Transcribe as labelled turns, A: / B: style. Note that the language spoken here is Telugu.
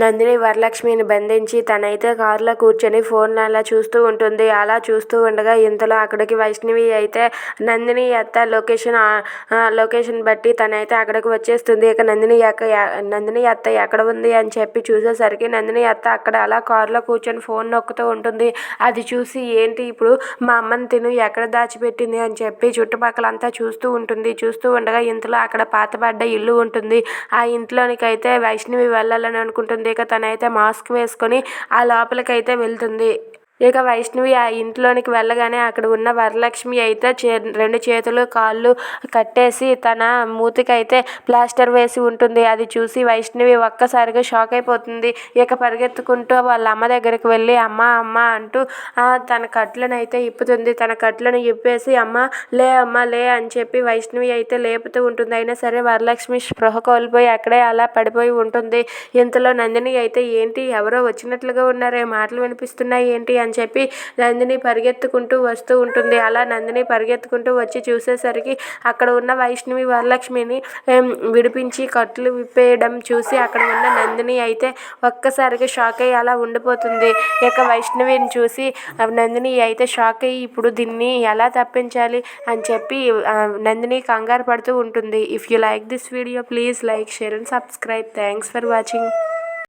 A: నందిని వరలక్ష్మిని బంధించి తనైతే కారులో కూర్చొని ఫోన్ అలా చూస్తూ ఉంటుంది. అలా చూస్తూ ఉండగా ఇంతలో అక్కడికి వైష్ణవి అయితే నందిని అత్త లొకేషన్ లొకేషన్ బట్టి తనైతే అక్కడికి వచ్చేస్తుంది. ఇక నందిని అక్క నందిని అత్త ఎక్కడ ఉంది అని చెప్పి చూసేసరికి నందిని అత్త అక్కడ అలా కారులో కూర్చొని ఫోన్ నొక్కుతూ ఉంటుంది. అది చూసి ఏంటి ఇప్పుడు మా అమ్మని తిను ఎక్కడ దాచిపెట్టింది అని చెప్పి చుట్టుపక్కలంతా చూస్తూ ఉంటుంది. చూస్తూ ఉండగా ఇంతలో అక్కడ పాతబడ్డ ఇల్లు ఉంటుంది. ఆ ఇంట్లోనికైతే వైష్ణవి వెళ్ళాలని అనుకుంటుంది. ఇక తనైతే మాస్క్ వేసుకొని ఆ లోపలికైతే వెళ్తుంది. ఇక వైష్ణవి ఆ ఇంట్లోనికి వెళ్ళగానే అక్కడ ఉన్న వరలక్ష్మి అయితే చే రెండు చేతులు కాళ్ళు కట్టేసి తన మూతికైతే ప్లాస్టర్ వేసి ఉంటుంది. అది చూసి వైష్ణవి ఒక్కసారిగా షాక్ అయిపోతుంది. ఇక పరిగెత్తుకుంటూ వాళ్ళ అమ్మ దగ్గరికి వెళ్ళి అమ్మ అమ్మ అంటూ తన కట్లను అయితే ఇప్పుతుంది. తన కట్లను ఇప్పేసి అమ్మ లే అమ్మ లే అని చెప్పి వైష్ణవి అయితే లేపుతూ ఉంటుంది. అయినా సరే వరలక్ష్మి స్పృహ కోల్పోయి అక్కడే అలా పడిపోయి ఉంటుంది. ఇంతలో నందిని అయితే ఏంటి? ఎవరో వచ్చినట్లుగా ఉన్నారే? మాటలు వినిపిస్తున్నాయి ఏంటి? అని చెప్పి నందిని పరిగెత్తుకుంటూ వస్తూ ఉంటుంది. అలా నందిని పరిగెత్తుకుంటూ వచ్చి చూసేసరికి అక్కడ ఉన్న వైష్ణవి వరలక్ష్మిని విడిపించి కట్లు విప్పేయడం చూసి అక్కడ ఉన్న నందిని అయితే ఒక్కసారిగా షాక్ అయ్యి అలా ఉండిపోతుంది. ఇక వైష్ణవిని చూసి నందిని అయితే షాక్ అయ్యి ఇప్పుడు దీన్ని ఎలా తప్పించాలి? అని చెప్పి నందిని కంగారు పడుతూ ఉంటుంది. If you like this video please like share and subscribe. Thanks for watching.